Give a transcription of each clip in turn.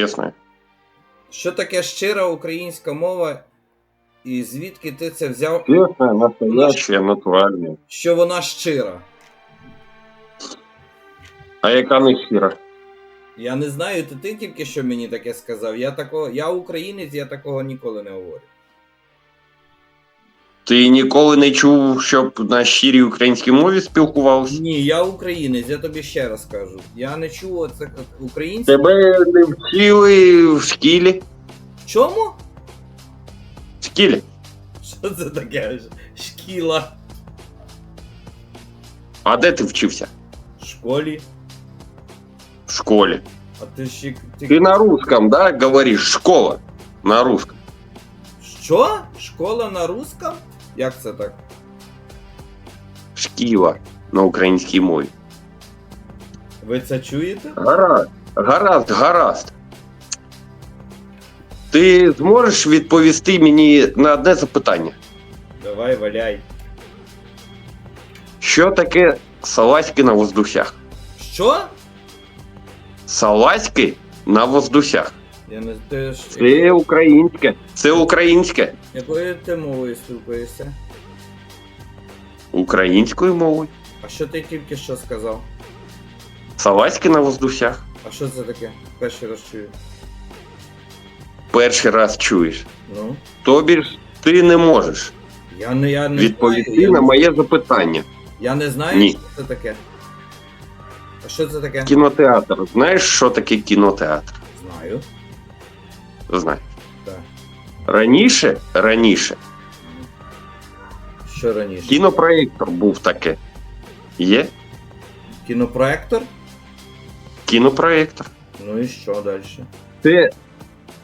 честное. Що таке щира українська мова? І звідки ти це взяв, Чесне, настояще, натуральне. що вона щира? А яка не щира? Я не знаю, то ти тільки що мені таке сказав. Я такого, я українець, я такого ніколи не говорю. Ти ніколи не чув, щоб на щирій українській мові спілкувався? Ні, я українець, я тобі ще раз кажу. Я не чув оце українське. Тебе не вчили в шкілі? В чому? В шкілі? Що це таке? Шкіла А де ти вчився? в школі. В школі. А ти ще. Ти... Ты на русском, да, говоришь? Школа. На русском. Що? Школа на русском? Як це так? Шкіла на українській мові. Ви це чуєте? Гаразд, гаразд, гаразд. Ти зможеш відповісти мені на одне запитання? Давай, валяй. Що таке салазьки на воздусях? Що? Салазьки на воздусях. Я не ти ж. Це українське. Це українське. Якою ти мовою спілкуєшся? Українською мовою. А що ти тільки що сказав? Салазьки на воздусях. А що це таке? Перший раз чую. Перший раз чуєш. Ну. Тобі ж ти не можеш Я не я не відповісти знаю, на я, моє запитання. я не знаю, Ні. що це таке. А що це таке? Кінотеатр. Знаєш, що таке кінотеатр? Знаю. Знаєш. Так. Раніше, раніше, Що раніше? кінопроєктор був таке. Є Кінопроектор? кінопроєктор. Ну і що далі? Це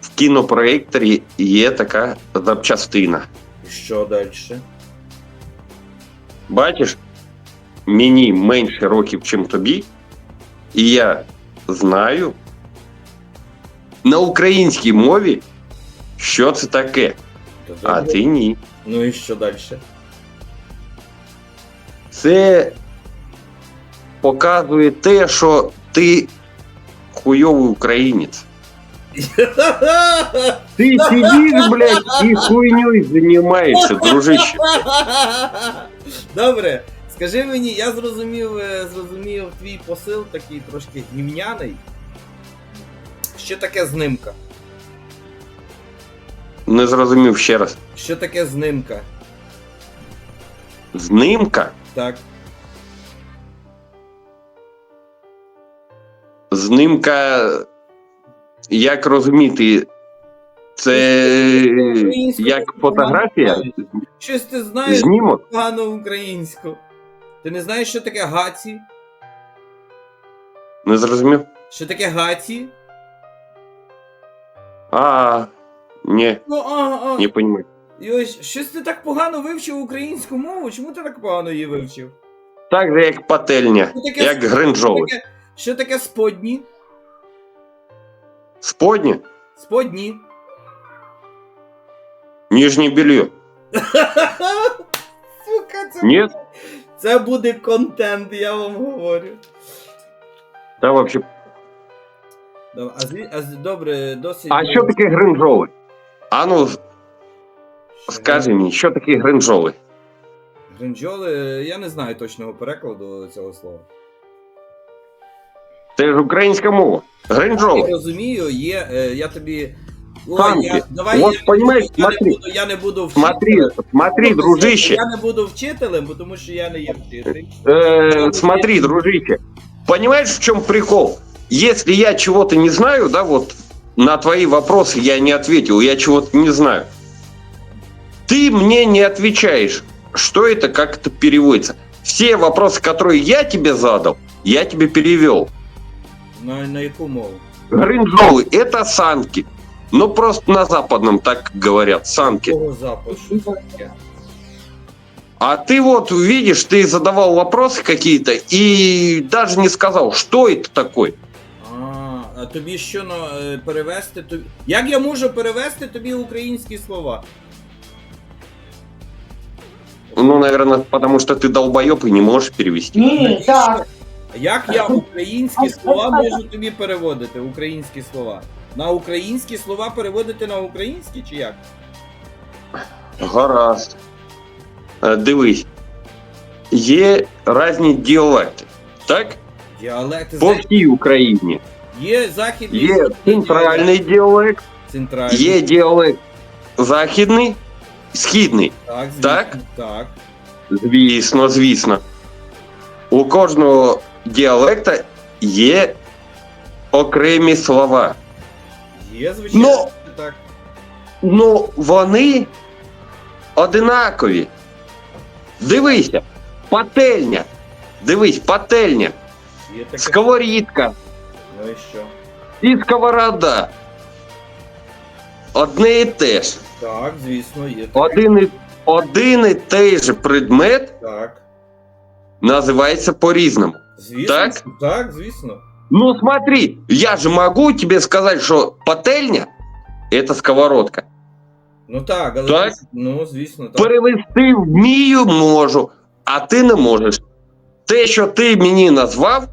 в кінопроєкторі є така запчастина. І що далі? Бачиш, мені менше років, ніж тобі, і я знаю на українській мові, що це таке, а ти ні. Ну і що далі? Це показує те, що ти хуйовий українець. Ти сидиш, блядь, і хуйньою займаєшся, дружище. Добре, скажи мені, я зрозумів, е, зрозумів твій посил такий трошки гімняний. Що таке знимка? Не зрозумів ще раз. Що таке знимка? Знимка, Так. знимка, як розуміти, це як фотографія, Щось ти знаєш знімок. погано українську. Ти не знаєш, що таке гаці? Не зрозумів? Що таке гаці? А, ні, Ну, а, а. не розумію. І ось щось ти так погано вивчив українську мову? Чому ти так погано її вивчив? Так же, як пательня, Що таке, як що таке, що таке сподні? Сподні, Сподні. нижнє белье. Сука, це, Ні? це буде контент, я вам говорю. Та вообще. А, зві- а з- добре, досить. А що таке гринджовий? А ну, скажи мені, що таке гринджовий? Гринджоли, я не знаю точного перекладу цього слова. Це ж українська мова. Я Гринджовий. розумію, є, е, я тобі. Ой, Танки. я, давай Вот, я, понимаешь, я, не смотри. буду, я не буду Смотри, вчителем. смотри, дружище. Я не буду вчителем, бо тому що я не є вчитель. Э, смотри, дружище. Понимаешь, в чем прикол? Если я чего-то не знаю, да, вот на твои вопросы я не ответил, я чего-то не знаю. Ты мне не отвечаешь, что это, как это переводится. Все вопросы, которые я тебе задал, я тебе перевел. На, на яку мову? Гринджолы – это санки. Ну, просто на западном так говорят, санки. А ты вот видишь, ты задавал вопросы какие-то и даже не сказал, что это такое. А, а тобі що на, е, перевести тобі. Як я можу перевести тобі українські слова? Ну, наверное, потому что ты долбоеб и не можешь перевести. Ні, так. Як я українські слова можу тобі переводити? Українські слова. На українські слова переводити на українські чи як? Гаразд. Е, Дивись. Є різні діалекти. Так? Діалекти По знаєш, всій Україні. Є західний Є центральний діалект, центральний. є діалект західний, східний. Так, звісно, Так? так. Звісно, звісно. У кожного діалекта є окремі слова. Є, звичайно, Ну, так. Ну, вони одинакові. Дивися, пательня. Дивись, пательня, сковорідка Ну і що? і сковорода. Одне і те ж. Так, звісно, є таке. Один і, один і той же предмет Так. називається по-різному. Звісно. Так? Так, звісно. Ну смотри, я же могу тебе сказать, что пательня это сковородка. Ну так, але Так? ну, звісно, так. Перевести вмію можу, а ти не можеш. Те, що ти мені назвав,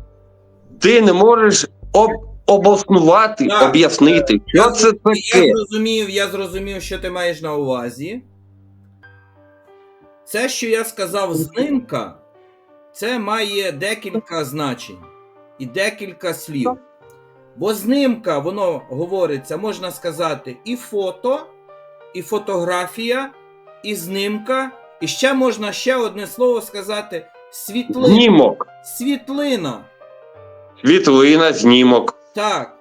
ти не можеш об, обоснувати, Так. об'яснити, що Я, це я зрозумів, я зрозумів, що ти маєш на увазі. Це, що я сказав знимка, це має декілька значень і декілька слів. Бо знимка, воно говориться, можна сказати, і фото, і фотографія, і знимка, і ще можна ще одне слово сказати світлина. Знімок, Світлина. Світлина, знімок. Так.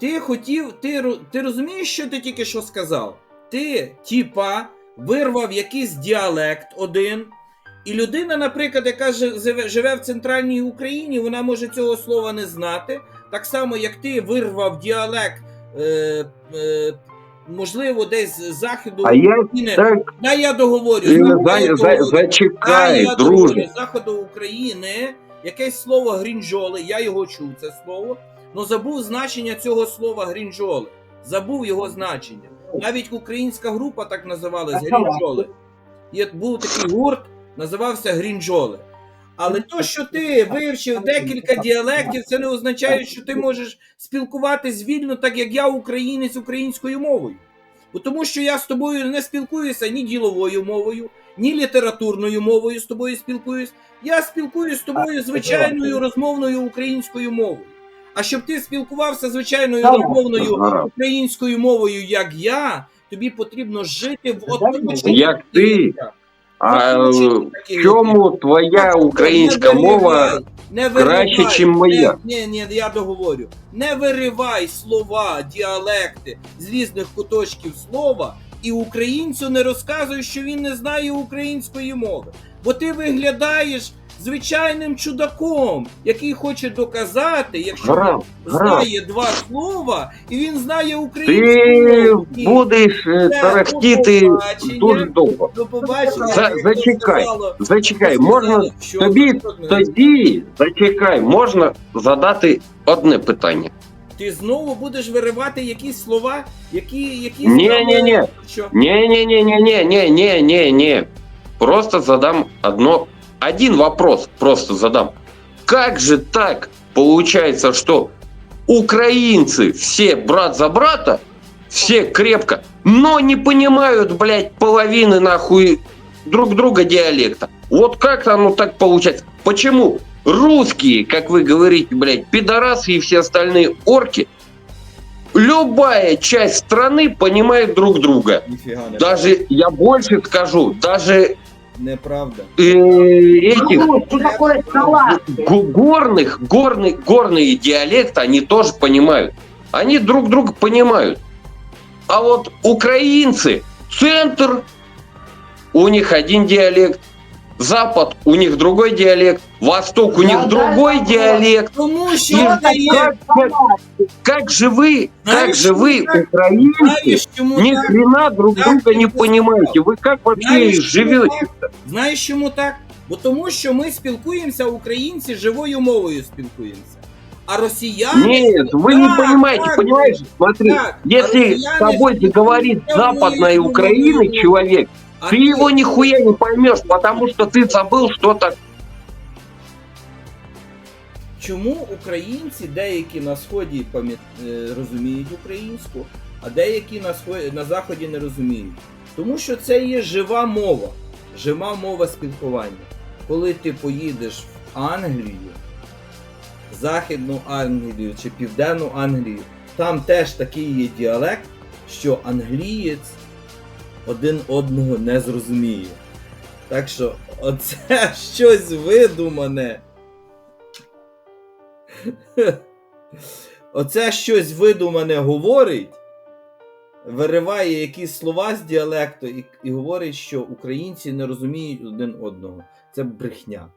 Ти хотів, ти, ру- ти розумієш, що ти тільки що сказав? Ти, типа, вирвав якийсь діалект один, і людина, наприклад, яка жи- живе, в центральній Україні, вона може цього слова не знати. Так само, як ти вирвав діалект, е, е, можливо, десь з заходу А я України. так Да, я договорю. Ну, за, я договорю. Зачекай, я друже. друже. заходу України, якесь слово грінжоли, я його чув, це слово, але забув значення цього слова грінжоли. Забув його значення. Навіть українська група так називалась грінжоли. Є, був такий гурт, називався Грінжоли. Але то, що ти вивчив декілька діалектів, це не означає, що ти можеш спілкуватись вільно, так як я українець українською мовою. Бо тому що я з тобою не спілкуюся ні діловою мовою, ні літературною мовою з тобою спілкуюсь. Я спілкуюсь з тобою звичайною розмовною українською мовою. А щоб ти спілкувався звичайною розмовною українською мовою, як я, тобі потрібно жити в оточенні. Як ти? А в чому твоя українська не мова не виривай, краще, чим моя? Ні, ні, я договорю. Не виривай слова, діалекти з різних куточків слова, і українцю не розказуй, що він не знає української мови. Бо ти виглядаєш звичайним чудаком, який хоче доказати, якщо Гаразд, він знає два слова, і він знає українську Ти мову. Ні. будеш е, тарахтіти дуже довго. До побачення. За- зачекай. сказало, Зачекай, можна тобі тоді зачекай, можна задати одне питання. Ти знову будеш виривати якісь слова, які. які Ні-ні-ні. Що? Не, не, не, не, не, не, не, не, не. Просто задам одно, один вопрос, просто задам. Как же так получается, что украинцы все брат за брата, все крепко, но не понимают, блядь, половины нахуй друг друга диалекта? Вот как оно так получается? Почему Русские, как вы говорите, блядь, пидорасы и все остальные орки, любая часть страны понимает друг друга? Ніфіга не Даже, я больше скажу, даже неправда. э, этих гу- горных, горный, горные диалекты они тоже понимают. Они друг друга понимают. А вот украинцы, центр, у них один диалект, запад, у них другой диалект, восток, у них Да, другой да, да. диалект. Тому И що как, ти є. как, как же вы, как Знаешь, же вы, как- украинцы, Знаєш, чому ни так? хрена друг Так, друга не ты понимаете? Вы как вообще Знаєш, чому живете? так? Знаєш, чому так? Бо тому, що ми спілкуємося, українці живою мовою спілкуємося. А росіяни. Нет, вы не Так, понимаете, так, понимаешь? Смотри, Так, если а с тобой росіяни заговорит спілкуються западной мовою, Украины мовою. человек, А ты его нихуя не поймешь, потому что ты забыл, что так. чому українці деякі на сході пам'ят... е, розуміють українську, а деякі на, сході... на заході не розуміють? Тому що це є жива мова, жива мова спілкування. Коли ти поїдеш в Англію, Західну Англію чи Південну Англію, там теж такий є діалект, що англієць один одного не зрозуміє. Так що оце щось видумане. Оце щось видумане говорить, вириває якісь слова з діалекту і, і говорить, що українці не розуміють один одного. Це брехня.